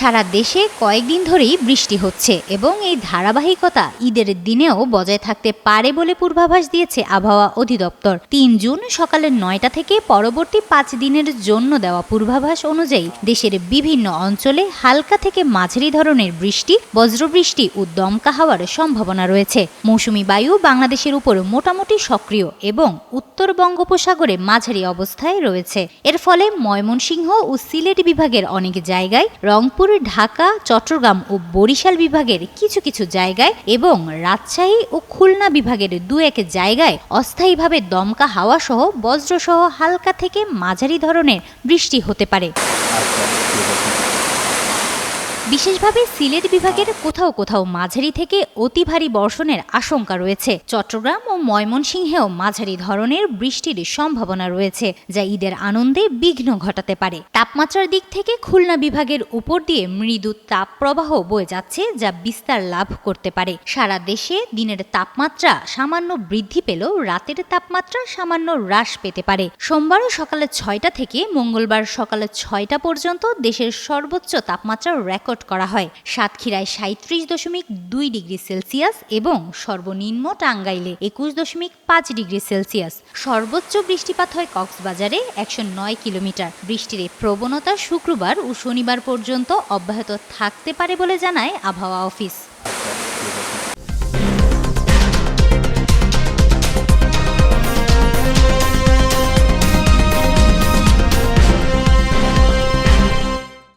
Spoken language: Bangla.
সারা দেশে কয়েকদিন ধরেই বৃষ্টি হচ্ছে এবং এই ধারাবাহিকতা ঈদের দিনেও বজায় থাকতে পারে বলে পূর্বাভাস দিয়েছে আবহাওয়া অধিদপ্তর। তিন জুন সকালে নয়টা থেকে পরবর্তী পাঁচ দিনের জন্য দেওয়া পূর্বাভাস অনুযায়ী দেশের বিভিন্ন অঞ্চলে হালকা থেকে মাঝারি ধরনের বৃষ্টি, বজ্রবৃষ্টি ও দমকা হওয়ার সম্ভাবনা রয়েছে। মৌসুমি বায়ু বাংলাদেশের উপর মোটামুটি সক্রিয় এবং উত্তর বঙ্গোপসাগরে মাঝারি অবস্থায় রয়েছে। এর ফলে ময়মনসিংহ ও সিলেট বিভাগের অনেক জায়গায় রংপুর ঢাকা, চট্টগ্রাম ও বরিশাল বিভাগের কিছু কিছু জায়গায় এবং রাজশাহী ও খুলনা বিভাগের দু এক জায়গায় অস্থায়ীভাবে দমকা হাওয়া সহ বজ্রসহ হালকা থেকে মাঝারি ধরনের বৃষ্টি হতে পারে। বিশেষভাবে সিলেট বিভাগের কোথাও কোথাও মাঝারি থেকে অতি ভারী বর্ষণের আশঙ্কা রয়েছে। চট্টগ্রাম ও ময়মনসিংহেও মাঝারি ধরনের বৃষ্টির সম্ভাবনা রয়েছে, যা ঈদের আনন্দে বিঘ্ন ঘটাতে পারে। তাপমাত্রার দিক থেকে খুলনা বিভাগের উপর দিয়ে মৃদু তাপ প্রবাহ বয়ে যাচ্ছে, যা বিস্তার লাভ করতে পারে। সারা দেশে দিনের তাপমাত্রা সামান্য বৃদ্ধি পেলেও রাতের তাপমাত্রা সামান্য হ্রাস পেতে পারে। সোমবার সকালে ছয়টা থেকে মঙ্গলবার সকালে ছয়টা পর্যন্ত দেশের সর্বোচ্চ তাপমাত্রা রেকর্ড করা হয় সাতক্ষীরায় সাঁত্রিশ দশমিক দুই ডিগ্রি সেলসিয়াস এবং সর্বনিম্ন টাঙ্গাইলে একুশ দশমিক পাঁচ ডিগ্রি সেলসিয়াস। সর্বোচ্চ বৃষ্টিপাত হয় কক্সবাজারে একশো নয় কিলোমিটার। বৃষ্টির প্রবণতা শুক্রবার ও শনিবার পর্যন্ত অব্যাহত থাকতে পারে বলে জানায় আবহাওয়া অফিস।